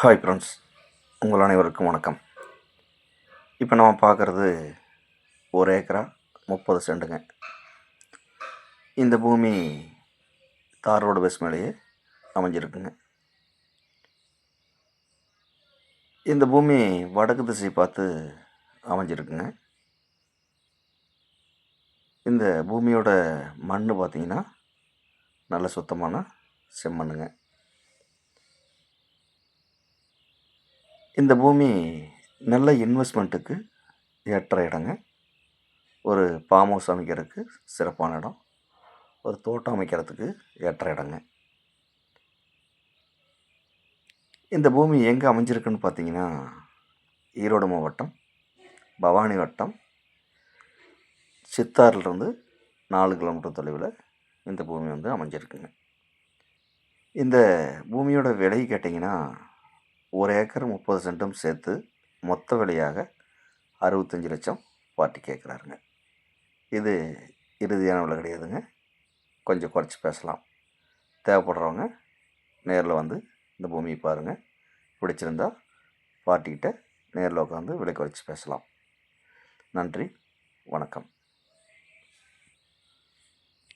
Hi friends உங்கள் அனைவருக்கும் வணக்கம். இப்போ நம்ம பார்க்குறது ஒரு ஏக்கரா முப்பது செண்டுங்க. இந்த பூமி தார் ரோடு பஸ் மேலேயே அமைஞ்சிருக்குங்க. இந்த பூமி வடக்கு திசை பார்த்து அமைஞ்சிருக்குங்க. இந்த பூமியோட மண் பார்த்திங்கன்னா நல்ல சுத்தமான செம்மண்ணுங்க. இந்த பூமி நல்ல இன்வெஸ்ட்மெண்ட்டுக்கு ஏற்ற இடங்க. ஒரு ஃபார்ம் ஹவுஸ் அமைக்கிறதுக்கு சிறப்பான இடம். ஒரு தோட்டம் அமைக்கிறதுக்கு ஏற்ற இடங்க. இந்த பூமி எங்கே அமைஞ்சிருக்குன்னு பார்த்தீங்கன்னா ஈரோடு மாவட்டம் பவானி வட்டம் சித்தாரிலிருந்து நாலு கிலோமீட்டர் தொலைவில் இந்த பூமி வந்து அமைஞ்சிருக்குங்க. இந்த பூமியோட விலை கேட்டிங்கன்னா ஒரு ஏக்கர் முப்பது சென்ட்டும் சேர்த்து மொத்த விலையாக அறுபத்தஞ்சி லட்சம் பாட்டி கேட்குறாருங்க. இது இறுதியான விலை கிடையாதுங்க. கொஞ்சம் குறைச்சி பேசலாம். தேவைப்படுறவங்க நேரில் வந்து இந்த பூமியை பாருங்கள் பிடிச்சிருந்தா பார்ட்டிக்கிட்ட நேரில் உட்காந்து விலை குறைச்சி பேசலாம். நன்றி. வணக்கம்.